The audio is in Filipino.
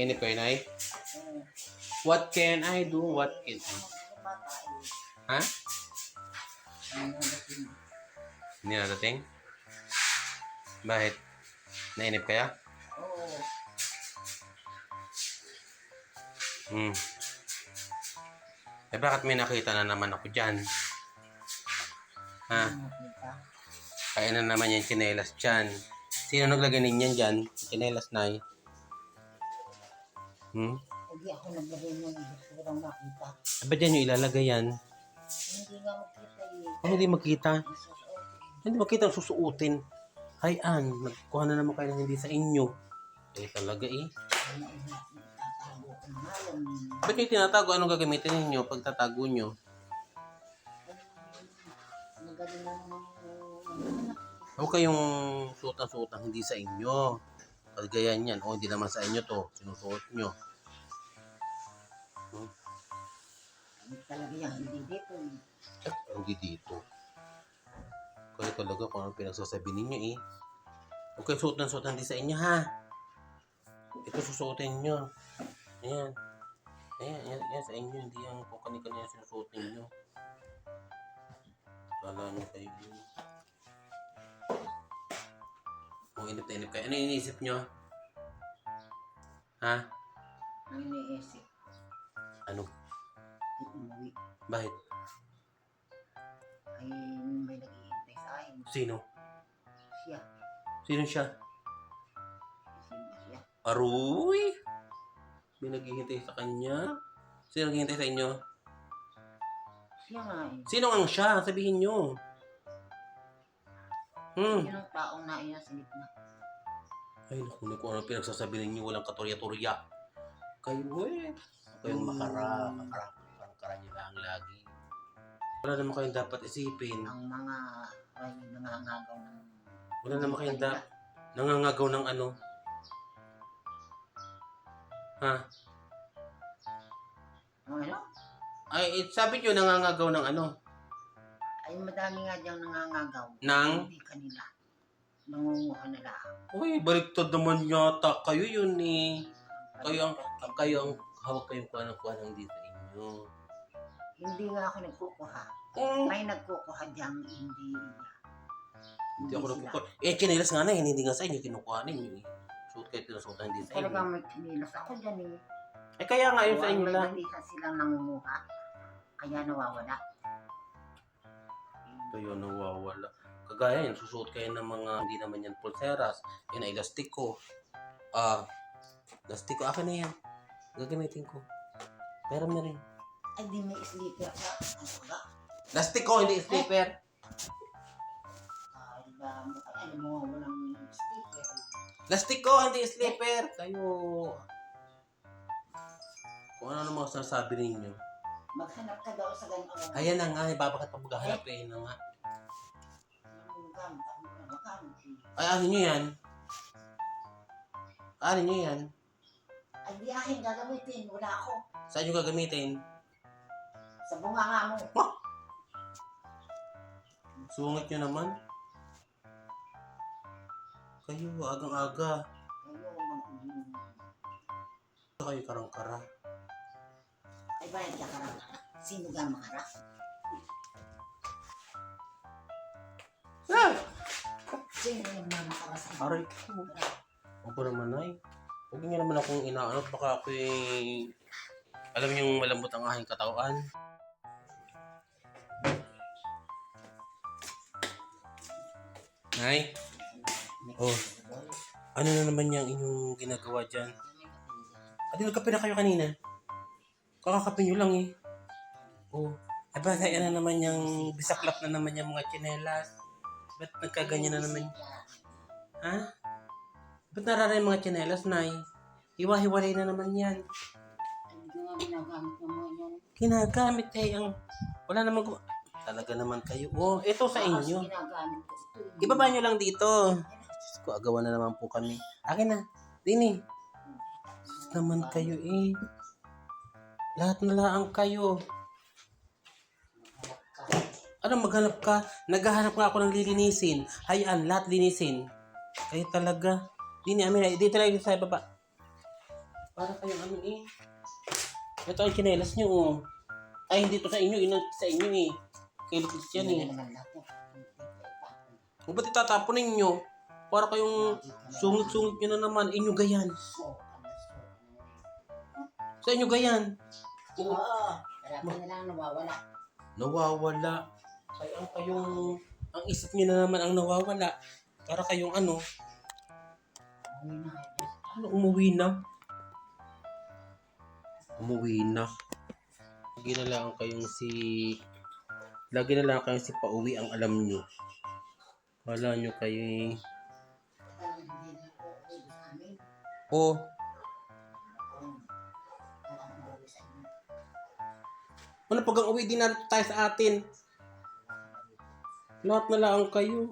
Kayo, Nay? Oo. What can I do? What can I? Eh. Ha? Hindi na dating? Bakit? Nainip kaya? Oo. Hmm. Eh bakit may nakita na naman ako dyan? Ha? Kaya na naman yung chinelas dyan. Sino naglagay ninyan dyan? Chinelas na eh. Hmm? Hindi ako naglagay mo ng gusto ko lang makita. Ba't dyan yung ilalagay yan? Hindi nga makita eh. Ano hindi makita? Hindi makita ang susuotin. Hay an, nagkuha na naman kayo ng hindi sa inyo. Eh talaga eh. Ba't yung tinatago? Anong gagamitin ninyo pag tatago nyo? Magaling lang ng Huwag kayong suotang-suotang hindi sa inyo. Kagayan yan. O, hindi naman sa inyo to. Sinusuot nyo. Hindi talaga yan. Hindi dito eh. Hindi dito. Kaya talaga kung ano pinagsasabi ninyo eh. Huwag kayong suot ng suot hindi sa inyo ha. Ito susuotin nyo. Ayan. Ayan, yan, yan sa inyo. Hindi yan kung kani-kanina sinusuot ninyo. Kala nyo kayo yun. Kung inip na inip kayo. Ano iniisip nyo? Ha? Ang iniisip. Ano? Umuwi. Bakit? Ay, may naghihintay sa akin. Sino? Siya. Sino siya? Sino siya? Aruy! May naghihintay sa kanya? Sino naghihintay sa inyo? Siya nga eh. Sino ang siya? Sabihin nyo. Hmm. Yun ang taong naiya sa gitna. Ay, naku, naku, ano pinagsasabi ninyo? Walang katurya-turya. Kayo eh. Kayong makara, makara, makara nyo lang lagi. Wala naman kayong dapat isipin. Ang mga ay nangangagaw ng... Wala naman kayong dapat nangangagaw ng ano. Ha? Ano? Ay, eh, sabi nyo nangangagaw ng ano? Ay madami nga diyang nangangagaw. Nang? Hindi kanila. Nangunguha na lang. Uy, baliktad naman yata. Kayo yun eh. Kayo ang, kayo ang hawak kayong kuha ng kuha ng dito inyo. Hindi nga ako nagkukuha. Mm. May nagkukuha diyang hindi niya. Hindi ako nagkukuha. Eh, chinilas nga na yun. Hindi nga sa inyo. Kinukuha ninyo eh. Suot kayo tinasuotan hindi sa inyo. Talagang may kinilas ako dyan eh. Eh, kaya nga yun sa inyo may lang. malihan silang nangunguha. Kaya nawawala. Kayo nawawala. Kagaya yan, susuot kayo ng mga hindi naman yan pulseras. Yan ay lastiko. Ah, lastiko. Akin na yan. Gagamitin ko. Pero na rin. Ay di may sleeper na. Ano ba? Lastiko, hindi slipper. Ay ba? Alam mo walang sleeper. Lastiko, hindi slipper. Kayo. Kung ano naman sasabi ninyo. Maghanap ka daw sa ganyan. Ayan na nga, pa na nga. Ang gamit ako na eh. Ay, ano nyo yan? Ano nyo yan? Ay di akin gagamitin. Wala ako. Saan nyo gagamitin? Sa bunganga mo. Sungit nyo naman. Kayo, agang-aga. Kayo mag Kayo karang-kara. Ay ba nagkakarang Sino ga makara? Ah! Sino yung mamakara sa Aray ko. Huwag ko naman ay. Huwag niyo naman akong inaanot. Baka ako Alam niyo yung malambot ang aking katawan. Nay? Oh. Ano na naman yung inyong ginagawa dyan? Adi, nagkape na kayo kanina. Kakakape nyo lang eh. Oh. Ay ba, ano na naman yung bisaklap na naman yung mga tsinelas? Ba't nagkaganyan na naman? Ha? Ba't narara yung mga tsinelas, Nay? Hiwa-hiwalay na naman yan. Ko ginagamit eh ang... Wala namang... gu- Talaga naman kayo. Oh, ito sa Kasi inyo. ko eh. Ibaba nyo lang dito. Diyos ko, agawan na naman po kami. Akin na. Dini. Naman kayo eh. Lahat na laang kayo. Ano maghanap ka? Naghahanap nga ako ng lilinisin. Hayaan, lahat linisin. Kayo talaga. Dini, amin, dito lang sa baba. Para kayong ano eh. Ito ang chinelas nyo oh. Ay, hindi to sa inyo. Ino sa inyo eh. Kilikis yan eh. Kung ba't itatapon ninyo? Para kayong sungit-sungit nyo na naman. Inyo gayan. Sa inyo gayan. Oo. Harapan na lang nawawala. Nawawala. Kaya ang kayong... Ang isip nyo na naman ang nawawala. Para kayong ano. Ano, umuwi na? Umuwi na. Lagi na lang kayong si... Lagi na lang kayong si pauwi ang alam nyo. Wala nyo kayo amin. Oh, ano pag ang uwi din natin tayo sa atin? Lahat na lang kayo.